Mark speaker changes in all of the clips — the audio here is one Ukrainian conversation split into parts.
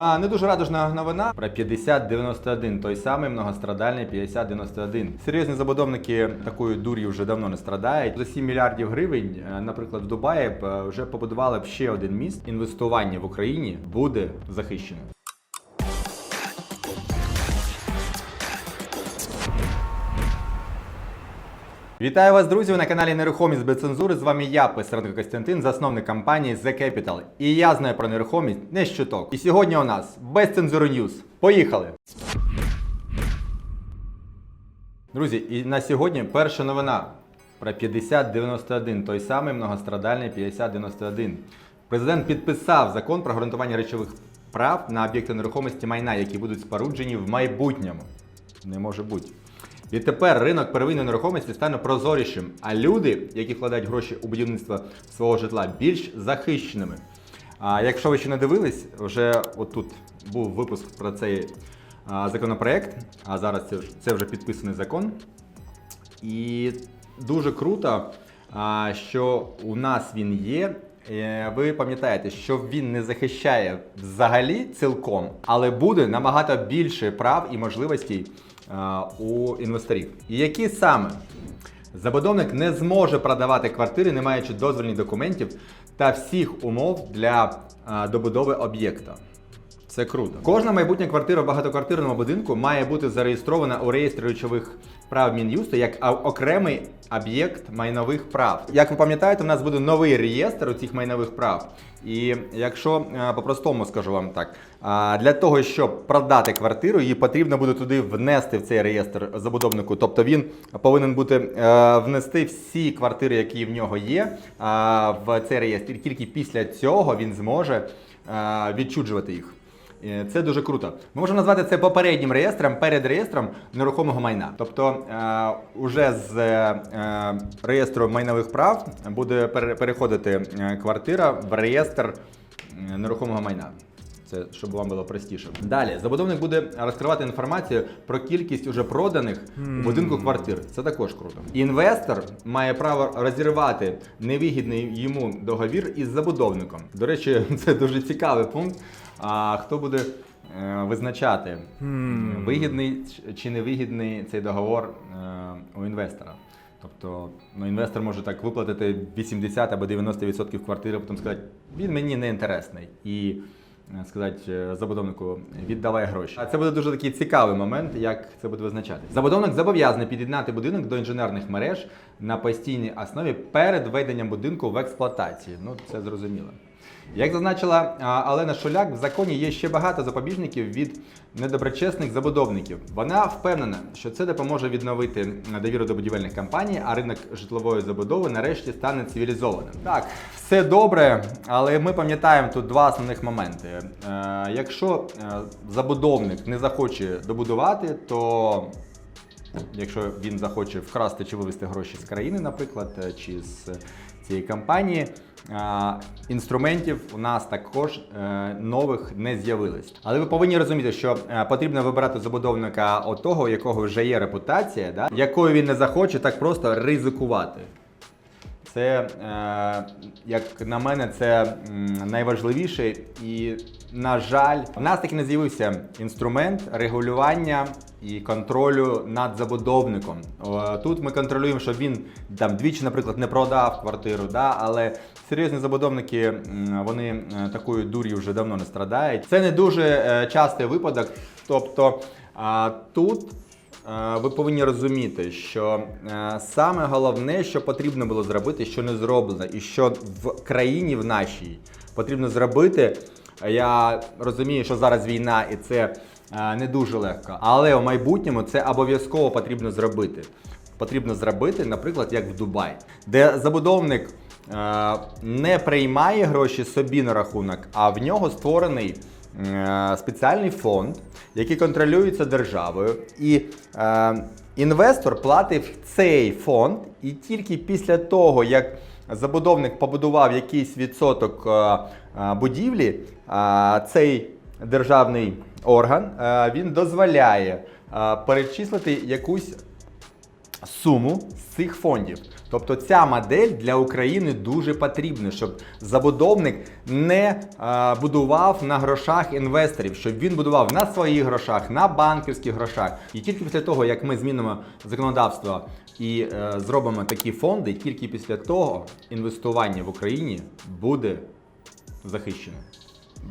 Speaker 1: А не дуже радужна новина про 5091, той самий многострадальний 5091. Серйозні забудовники такої дурі вже давно не страдають. За 7 мільярдів гривень, е, наприклад, в Дубаї е, вже побудували б ще один міст. Інвестування в Україні буде захищено. Вітаю вас, друзі! На каналі Нерухомість без цензури. З вами я, Писаренко Костянтин, засновник компанії The Capital. І я знаю про нерухомість не з. І сьогодні у нас без цензури Ньюс. Поїхали! Друзі, і на сьогодні перша новина про 5091, той самий многострадальний 5091. Президент підписав закон про гарантування речових прав на об'єкти нерухомості майна, які будуть споруджені в майбутньому. Не може бути. Відтепер ринок первинної нерухомості стане прозорішим, а люди, які вкладають гроші у будівництво свого житла, більш захищеними. А якщо ви ще не дивились, вже отут був випуск про цей законопроект, а зараз це, вже підписаний закон. І дуже круто, що у нас він є. Е, Ви пам'ятаєте, що він не захищає взагалі цілком, але буде набагато більше прав і можливостей у інвесторів. І які саме? Забудовник не зможе продавати квартири, не маючи дозвільних документів та всіх умов для добудови об'єкта. Це круто. Кожна майбутня квартира в багатоквартирному будинку має бути зареєстрована у реєстрі речових прав Мін'юсту як окремий об'єкт майнових прав. Як ви пам'ятаєте, у нас буде новий реєстр у цих майнових прав. І якщо е, по-простому скажу вам так, для того, щоб продати квартиру, її потрібно буде туди внести в цей реєстр забудовнику. Тобто він повинен бути е, внести всі квартири, які в нього є, в цей реєстр. І тільки після цього він зможе е, відчуджувати їх. Е, Це дуже круто. Ми можемо назвати це попереднім реєстром перед реєстром нерухомого майна. Тобто, е, уже з е, реєстру майнових прав буде переходити квартира в реєстр нерухомого майна. Це щоб вам було простіше. Далі забудовник буде розкривати інформацію про кількість уже проданих у будинку квартир. Це також круто. Інвестор має право розірвати невигідний йому договір із забудовником. До речі, це дуже цікавий пункт. А хто буде е, визначати вигідний ч- чи невигідний цей договор е, у інвестора? Тобто ну, інвестор може так виплатити 80 або 90% квартири, потім сказати, він мені не інтересний. І сказати е, забудовнику, віддавай гроші. А це буде дуже такий цікавий момент, як це буде визначати. Забудовник зобов'язаний під'єднати будинок до інженерних мереж на постійній основі перед введенням будинку в експлуатацію. Ну, це зрозуміло. Як зазначила а, Олена Шуляк, в законі є ще багато запобіжників від недоброчесних забудовників. Вона впевнена, що це допоможе відновити довіру до будівельних компаній, а ринок житлової забудови нарешті стане цивілізованим. Так, все добре, але ми пам'ятаємо тут два основних моменти. Е, якщо е, забудовник не захоче добудувати, то Якщо він захоче вкрасти чи вивести гроші з країни, наприклад, е, чи з цієї компанії, інструментів у нас також е, нових не з'явилось. Але ви повинні розуміти, що е, потрібно вибирати забудовника от того, у якого вже є репутація, да, якою він не захоче так просто ризикувати. Це, е, як на мене, це найважливіше. І, на жаль, в нас таки не з'явився інструмент регулювання і контролю над забудовником. Тут ми контролюємо, щоб він там двічі, наприклад, не продав квартиру, да, але серйозні забудовники вони е, такою дур'ю вже давно не страдають. Це не дуже е, частий випадок. Тобто тут ви повинні розуміти, що е, саме головне, що потрібно було зробити, що не зроблено, і що в країні в нашій потрібно зробити. Я розумію, що зараз війна і це е, не дуже легко, але у майбутньому це обов'язково потрібно зробити. Потрібно зробити, наприклад, як в Дубай, де забудовник е, не приймає гроші собі на рахунок, а в нього створений е, спеціальний фонд, який контролюється державою, і е, інвестор платить в цей фонд, і тільки після того, як забудовник побудував якийсь відсоток е, е, будівлі, е, цей державний орган е, він дозволяє е, перечислити якусь суму з цих фондів. Тобто ця модель для України дуже потрібна, щоб забудовник не е, будував на грошах інвесторів, щоб він будував на своїх грошах, на банківських грошах. І тільки після того, як ми змінимо законодавство і е, зробимо такі фонди, тільки після того інвестування в Україні буде захищене.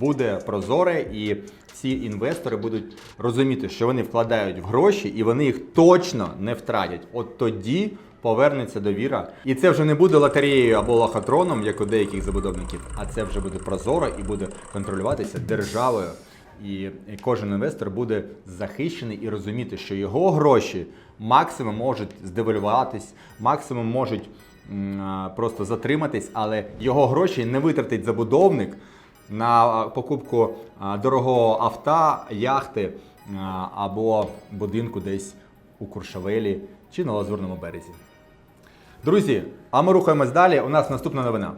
Speaker 1: Буде прозоре і всі інвестори будуть розуміти, що вони вкладають в гроші і вони їх точно не втратять. От тоді повернеться довіра. І це вже не буде лотереєю або лохотроном, як у деяких забудовників, а це вже буде прозоро і буде контролюватися державою. І кожен інвестор буде захищений і розуміти, що його гроші максимум можуть здевалюватись, максимум можуть просто затриматись, але його гроші не витратить забудовник на покупку дорогого авто, яхти або будинку десь у Куршавелі чи на Лазурному березі. Друзі, а ми рухаємось далі. У нас наступна новина.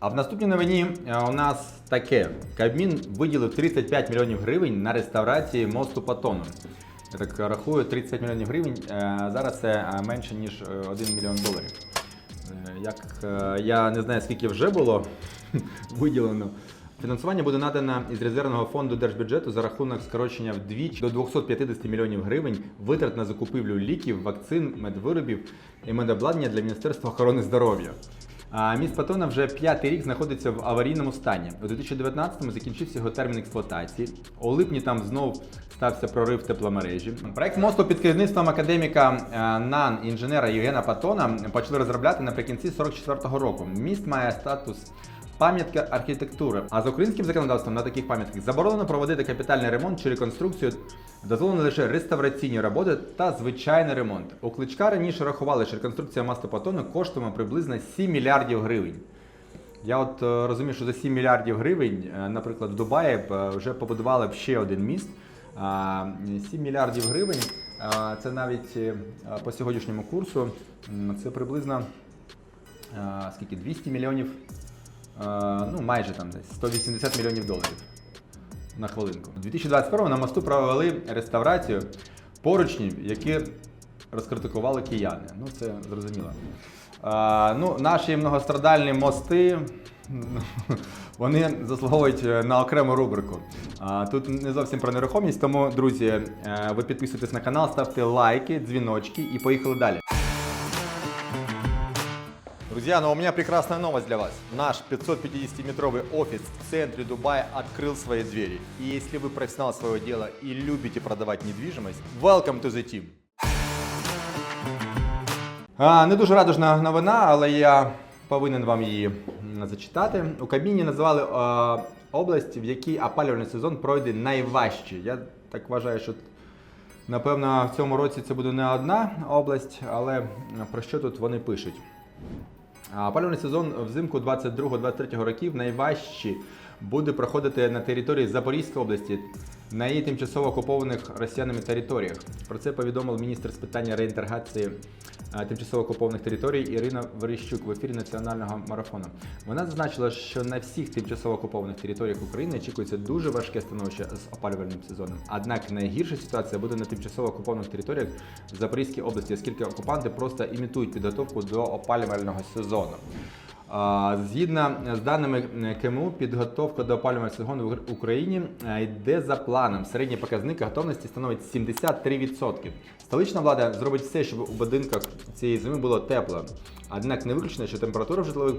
Speaker 1: А в наступній новині е, у нас таке: Кабмін виділив 35 мільйонів гривень на реставрації мосту Патону. Я так рахую, 35 мільйонів гривень. е, Зараз це е, менше ніж е, 1 мільйон доларів. Е, Як е, я не знаю, скільки вже було виділено. Фінансування буде надано із резервного фонду держбюджету за рахунок скорочення вдвічі до 250 мільйонів гривень витрат на закупівлю ліків, вакцин, медвиробів і медобладнання для Міністерства охорони здоров'я. Міст Патона вже п'ятий рік знаходиться в аварійному стані. У 2019-му закінчився його термін експлуатації. У липні там знов стався прорив тепломережі. Проект мосту під керівництвом академіка е, НАН інженера Євгена Патона почали розробляти наприкінці 44-го року. Міст має статус пам'ятка архітектури. А з українським законодавством на таких пам'ятках заборонено проводити капітальний ремонт чи реконструкцію. Дозволено лише реставраційні роботи та звичайний ремонт. У кличка раніше рахували, що реконструкція мосту Патону коштує приблизно 7 мільярдів гривень. Я от е, розумію, що за 7 мільярдів гривень, е, наприклад, в Дубаї е, вже побудували б ще один міст. 7 мільярдів гривень це навіть по сьогоднішньому курсу це приблизно скільки 200 мільйонів, ну майже там десь 180 мільйонів доларів на хвилинку. У 2021 на мосту провели реставрацію поручнів, які розкритикували кияни. Ну це зрозуміло. А, ну, наші многострадальні мости. Вони заслуговують е, на окрему рубрику. Тут не зовсім про нерухомість, тому, друзі, е, ви підписуйтесь на канал, ставте лайки, дзвіночки і поїхали далі. Друзья, ну у меня прекрасная новость для вас. Наш 550-метровый офис в центре Дубая открыл свои двери. И если вы профессионал своего дела и любите продавать недвижимость, welcome to the team. А, не дуже радужна новина, але я повинен вам її м, зачитати. У Кабміні назвали е, область, в якій опалювальний сезон пройде найважче. Я так вважаю, що напевно в цьому році це буде не одна область, але про що тут вони пишуть? Опалювальний сезон взимку 22-23 років найважче буде проходити на території Запорізької області на її тимчасово окупованих росіянами територіях. Про це повідомив міністр з питання реінтеграції тимчасово окупованих територій Ірина Верещук в ефірі національного марафону. Вона зазначила, що на всіх тимчасово окупованих територіях України очікується дуже важке становище з опалювальним сезоном. Однак найгірша ситуація буде на тимчасово окупованих територіях в Запорізькій області, оскільки окупанти просто імітують підготовку до опалювального сезону. Згідно з даними КМУ, підготовка до опалювального сезону в Україні е, йде за планом. Середній показник готовності становить 73%. Столична влада зробить все, щоб у будинках цієї зими було тепло. Однак не виключено, що температура в житлових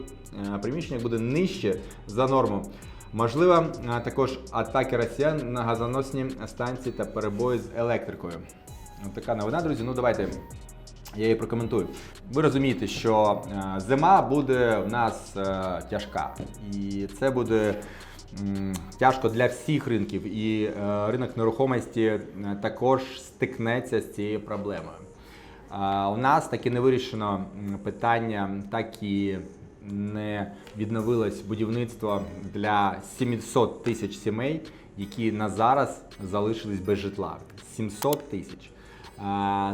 Speaker 1: е, приміщеннях буде нижче за норму. Можливо, е, також атаки росіян на газоносні станції та перебої з електрикою. Така новина, друзі. Ну давайте я її прокоментую. Ви розумієте, що е, зима буде в нас е, тяжка, і це буде тяжко для всіх ринків. І е, ринок нерухомості також стикнеться з цією проблемою. У нас так і не вирішено питання, так і не відновилось будівництво для 700 тисяч сімей, які на зараз залишились без житла. 700 тисяч.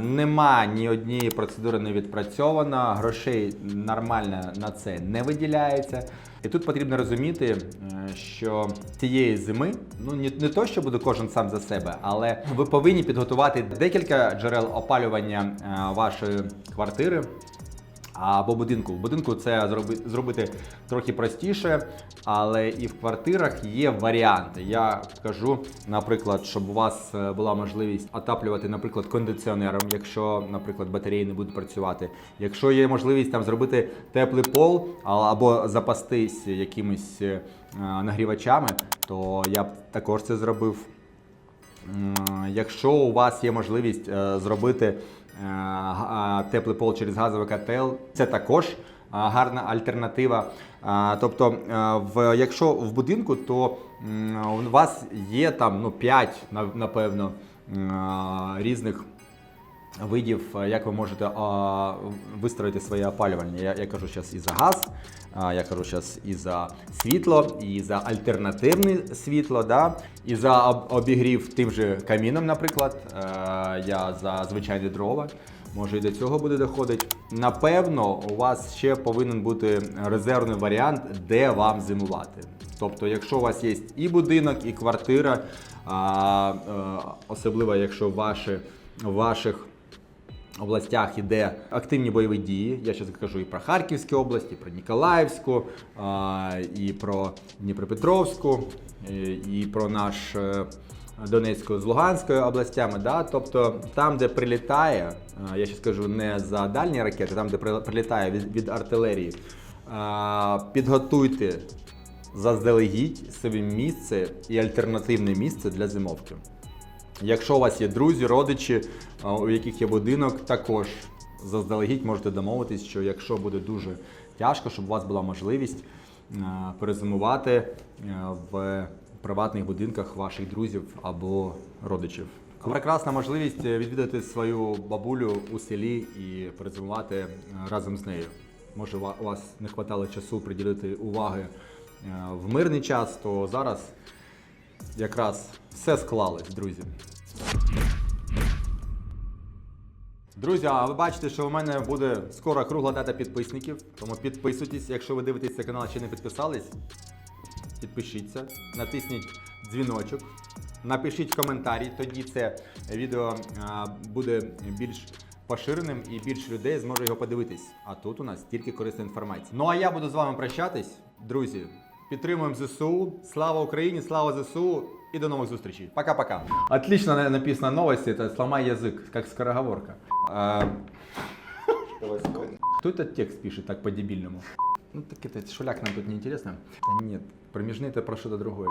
Speaker 1: Нема ні однієї процедури не відпрацьовано, грошей нормально на це не виділяється. І тут потрібно розуміти, е, що цієї зими, ну не, не то, що буде кожен сам за себе, але ви повинні підготувати декілька джерел опалювання е, вашої квартири або будинку. В будинку це зроби- зробити трохи простіше, але і в квартирах є варіанти. Я кажу, наприклад, щоб у вас е, була можливість отаплювати, наприклад, кондиціонером, якщо, наприклад, батареї не будуть працювати. Якщо є можливість там зробити теплий пол або запастись якимись е, нагрівачами, то я б також це зробив. Якщо у вас є можливість е, зробити теплий пол через газовий котел, це також е, гарна альтернатива. Е, Тобто, е, в, якщо в будинку, то у вас є там ну, 5, напевно, е, різних видів, е, як ви можете а, вистроїти своє опалювання. Я, я кажу зараз і за газ, я кажу зараз і за світло, і за альтернативне світло, да? і за обігрів тим же каміном, наприклад. Е, я за звичайні дрова. Може і до цього буде доходити. Напевно, у вас ще повинен бути резервний варіант, де вам зимувати. Тобто, якщо у вас є і будинок, і квартира, е, особливо якщо ваші, ваших областях іде активні бойові дії. Я зараз кажу і про Харківську область, і про Ніколаївську, і про Дніпропетровську, і, про наш е, Донецьку з Луганською областями. Да? Тобто там, де прилітає, я ще скажу не за дальні ракети, там, де прилітає від, від артилерії, підготуйте заздалегідь собі місце і альтернативне місце для зимовки. Якщо у вас є друзі, родичі, у яких є будинок, також заздалегідь можете домовитись, що якщо буде дуже тяжко, щоб у вас була можливість е, перезимувати е, в приватних будинках ваших друзів або родичів. Прекрасна можливість е, відвідати свою бабулю у селі і перезимувати е, разом з нею. Може, у вас не вистачало часу приділити уваги е, в мирний час, то зараз якраз все склалось, друзі. Друзі, а ви бачите, що у мене буде скоро кругла дата підписників. Тому підписуйтесь, якщо ви дивитесь цей канал, ще не підписались. Підпишіться, натисніть дзвіночок, напишіть коментарі, тоді це відео буде більш поширеним і більше людей зможе його подивитись. А тут у нас тільки корисна інформація. Ну а я буду з вами прощатись, друзі. Підтримуємо ЗСУ. Слава Україні, слава ЗСУ і до нових зустрічей. Пока-пока. Отлично на- написано новости, это сломай язык, как скороговорка. А, Кто этот текст пишет так по-дебильному? Ну так это шуляк нам тут не интересно. Да нет, промежные это про что-то другое.